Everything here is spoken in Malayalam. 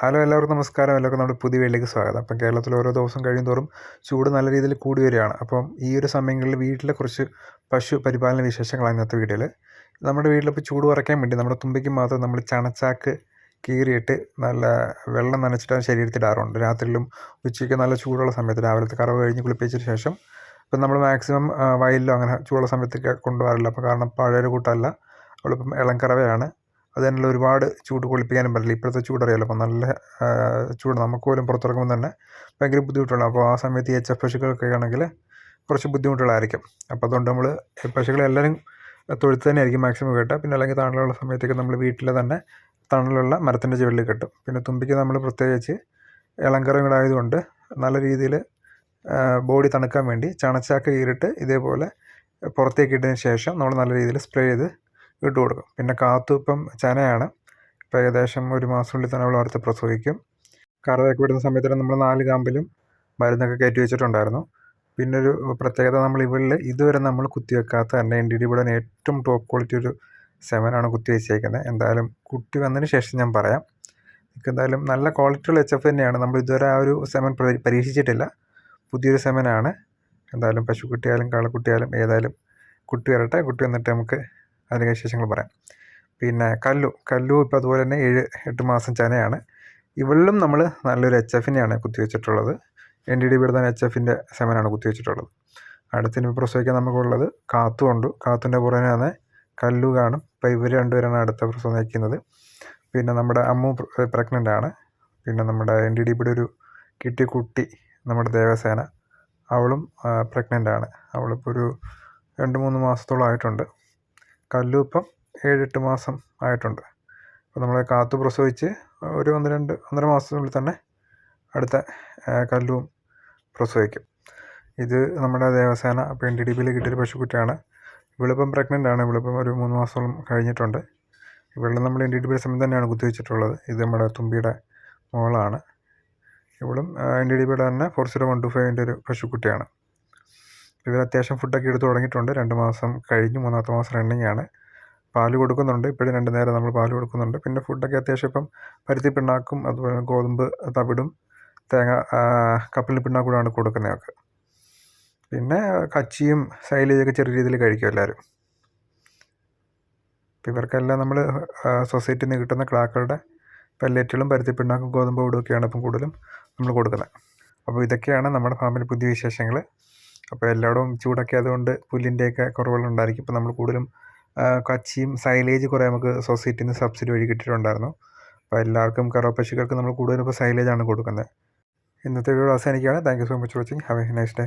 ഹലോ എല്ലാവർക്കും നമസ്കാരം. എല്ലാവർക്കും നമ്മുടെ പുതിയ വീട്ടിലേക്ക് സ്വാഗതം. അപ്പം കേരളത്തിൽ ഓരോ ദിവസം കഴിയുന്നതോറും ചൂട് നല്ല രീതിയിൽ കൂടി വരികയാണ്. അപ്പം ഈ ഒരു സമയങ്ങളിൽ വീട്ടിലെ കുറച്ച് പശു പരിപാലന വിശേഷങ്ങളാണ് ഇന്നത്തെ വീഡിയോയിൽ നമ്മുടെ വീട്ടിൽ ഇപ്പോൾ ചൂട് കുറയ്ക്കാൻ വേണ്ടി നമ്മുടെ തുമ്പയ്ക്ക് മാത്രം നമ്മൾ ചണച്ചാക്ക് കീറിയിട്ട് നല്ല വെള്ളം നനച്ചിട്ട് ശരീരത്തിടാറുണ്ട് രാത്രിയിലും ഉച്ചയ്ക്ക് നല്ല ചൂടുള്ള സമയത്ത് രാവിലത്തെ കറവ് കഴിഞ്ഞ് കുളിപ്പിച്ചതിന് ശേഷം ഇപ്പം നമ്മൾ മാക്സിമം വയലിലോ അങ്ങനെ ചൂടുള്ള സമയത്തൊക്കെ കൊണ്ടുപോകാറില്ല. അപ്പോൾ കാരണം പഴയൊരു കൂട്ടമല്ല. അവളിപ്പം ഇളം കറവയാണ് അത് തന്നെയല്ല ഒരുപാട് ചൂട് കൊളിപ്പിക്കാനും പറ്റില്ല. ഇപ്പോഴത്തെ ചൂടറിയാലോ? അപ്പോൾ നല്ല ചൂട് നമുക്ക് പോലും പുറത്തിറക്കുമ്പോൾ തന്നെ ഭയങ്കര ബുദ്ധിമുട്ടുള്ള അപ്പോൾ ആ സമയത്ത് ഈ എച്ച് എഫ് പശുക്കളൊക്കെ ആണെങ്കിൽ കുറച്ച് ബുദ്ധിമുട്ടുകളായിരിക്കും. അപ്പോൾ അതുകൊണ്ട് നമ്മൾ പശുക്കളെ എല്ലാവരും തൊഴുത്ത് തന്നെ ആയിരിക്കും മാക്സിമം കെട്ടുക. പിന്നെ അല്ലെങ്കിൽ തണലുള്ള സമയത്തേക്ക് നമ്മൾ വീട്ടിൽ തന്നെ തണലുള്ള മരത്തിന്റെ ചുവട്ടിൽ കെട്ടും. പിന്നെ തുമ്പിക്ക് നമ്മൾ പ്രത്യേകിച്ച് ഇളങ്കറങ്ങളായതുകൊണ്ട് നല്ല രീതിയിൽ ബോഡി തണുക്കാൻ വേണ്ടി ചണച്ചാക്ക് കീറിട്ട് ഇതേപോലെ പുറത്തേക്ക് ഇട്ടതിന് ശേഷം നമ്മൾ നല്ല രീതിയിൽ സ്പ്രേ ചെയ്ത് ഇട്ട് കൊടുക്കും. പിന്നെ കാത്തു ഇപ്പം ചനയാണ്. ഇപ്പം ഏകദേശം ഒരു മാസത്തിനുള്ളിൽ തന്നെ അടുത്ത് പ്രസവിക്കും. കറവയൊക്കെ വിടുന്ന സമയത്ത് നമ്മൾ നാല് കാമ്പിലും മരുന്നൊക്കെ കയറ്റി വെച്ചിട്ടുണ്ടായിരുന്നു. പിന്നെ ഒരു പ്രത്യേകത നമ്മൾ ഇവളിൽ ഇതുവരെ നമ്മൾ കുത്തിവെക്കാത്ത തന്നെ എൻ ഡി ഡി ഇവിടെ ഏറ്റവും ടോപ്പ് ക്വാളിറ്റി ഒരു സെവനാണ് കുത്തി വെച്ചേക്കുന്നത് എന്തായാലും കുട്ടി വന്നതിന് ശേഷം ഞാൻ പറയാം. എന്തായാലും നല്ല ക്വാളിറ്റിയുള്ള എച്ച് എഫ് തന്നെയാണ്. നമ്മൾ ഇതുവരെ ആ ഒരു സെമൻ പരീക്ഷിച്ചിട്ടില്ല. പുതിയൊരു സെമനാണ് എന്തായാലും പശുക്കുട്ടിയായാലും കാളക്കുട്ടിയായാലും ഏതായാലും കുട്ടി വരട്ടെ. കുട്ടി വന്നിട്ട് നമുക്ക് അതിന്റെ വിശേഷങ്ങൾ പറയാം. പിന്നെ കല്ലു കല്ലു ഇപ്പോൾ അതുപോലെ തന്നെ ഏഴ് എട്ട് മാസം ചനയാണ്. ഇവളിലും നമ്മൾ നല്ലൊരു എച്ച് എഫിനെയാണ് കുത്തിവെച്ചിട്ടുള്ളത്. എൻ ഡി ഡി ബിയുടെ എച്ച് എഫിന്റെ സെമനാണ് കുത്തിവെച്ചിട്ടുള്ളത്. അടുത്തിന് പ്രസവിക്കാൻ നമുക്കുള്ളത് കാത്തുണ്ട് കാത്തുന്റെ പുറമെ തന്നെ കല്ലു കാണും. അപ്പോൾ ഇവർ രണ്ടുപേരാണ് അടുത്ത പ്രസവം നയിക്കുന്നത്. പിന്നെ നമ്മുടെ അമ്മു പ്രഗ്നന്റ് ആണ്. പിന്നെ നമ്മുടെ എൻ ഡി ഡി ബിയുടെ ഒരു കിട്ടി കുട്ടി നമ്മുടെ ദേവസേന. അവളും പ്രഗ്നന്റ് ആണ്. അവളിപ്പോൾ ഒരു രണ്ട് മൂന്ന് മാസത്തോളം ആയിട്ടുണ്ട് കല്ലു ഇപ്പം ഏഴെട്ട് മാസം ആയിട്ടുണ്ട്. അപ്പോൾ നമ്മളെ കാത്തു പ്രസവിച്ച് ഒരു ഒന്ന് രണ്ട് ഒന്നര മാസത്തിനുള്ളിൽ തന്നെ അടുത്ത കല്ലും പ്രസവിക്കും. ഇത് നമ്മുടെ ദേവസേന അപ്പോൾ എൻ ഡി ഡി ബിയിൽ കിട്ടിയൊരു പശുക്കുട്ടിയാണ്. ഇവളിപ്പം പ്രഗ്നന്റ് ആണ്. ഇവളിപ്പം ഒരു മൂന്ന് മാസത്തോളം കഴിഞ്ഞിട്ടുണ്ട്. ഇവളെ നമ്മൾ എൻ ഡി ഡി ബിയുടെ സമയം തന്നെയാണ് കുത്തിവെച്ചിട്ടുള്ളത് ഇത് നമ്മുടെ തുമ്പിയുടെ മോളാണ്. ഇവളും എൻ ഡി ഡി ബിയുടെ തന്നെ ഫോർ സീറോ വൺ ടു ഫൈവിന്റെ ഒരു പശുക്കുട്ടിയാണ്. ഇവർ അത്യാവശ്യം ഫുഡൊക്കെ എടുത്ത് തുടങ്ങിയിട്ടുണ്ട്. രണ്ട് മാസം കഴിഞ്ഞു മൂന്നാമത്തെ മാസം റണ്ണിങ് ആണ്. പാൽ കൊടുക്കുന്നുണ്ട്. ഇപ്പോഴും രണ്ട് നേരം നമ്മൾ പാൽ കൊടുക്കുന്നുണ്ട്. പിന്നെ ഫുഡൊക്കെ അത്യാവശ്യം ഇപ്പം പരുത്തി പിണ്ണാക്കും അതുപോലെ ഗോതമ്പ് തവിടും തേങ്ങ കപ്പലിൽ പിണ്ണാക്കൂടാണ് കൊടുക്കുന്നതൊക്കെ പിന്നെ കച്ചിയും സൈലേജൊക്കെ ചെറിയ രീതിയിൽ കഴിക്കും എല്ലാവരും. അപ്പോൾ ഇവർക്കെല്ലാം നമ്മൾ സൊസൈറ്റിയിൽ നിന്ന് കിട്ടുന്ന ക്ലാക്കളുടെ പെല്ലറ്റുകളും പരുത്തി പിണ്ണാക്കും ഗോതമ്പ് പൊടിയൊക്കെയാണ് ഇപ്പം കൂടുതലും നമ്മൾ കൊടുക്കുന്നത്. അപ്പോൾ ഇതൊക്കെയാണ് നമ്മുടെ ഫാമിലി പുതിയ വിശേഷങ്ങൾ. അപ്പോൾ എല്ലായിടവും ചൂടൊക്കെ അതുകൊണ്ട് പുല്ലിന്റെയൊക്കെ കുറവുകളുണ്ടായിരിക്കും. ഇപ്പോൾ നമ്മൾ കൂടുതലും കച്ചിയും സൈലേജ് കുറേ നമുക്ക് സൊസൈറ്റിയിൽ നിന്ന് സബ്സിഡി വഴി കിട്ടിയിട്ടുണ്ടായിരുന്നു. അപ്പോൾ എല്ലാവർക്കും കറോ പശുക്കൾക്ക് നമ്മൾ കൂടുതലും ഇപ്പോൾ സൈലേജാണ് കൊടുക്കുന്നത്. ഇന്നത്തെ വീഡിയോ അവസാനിക്കുകയാണ്. Thank you so much watching have a nice day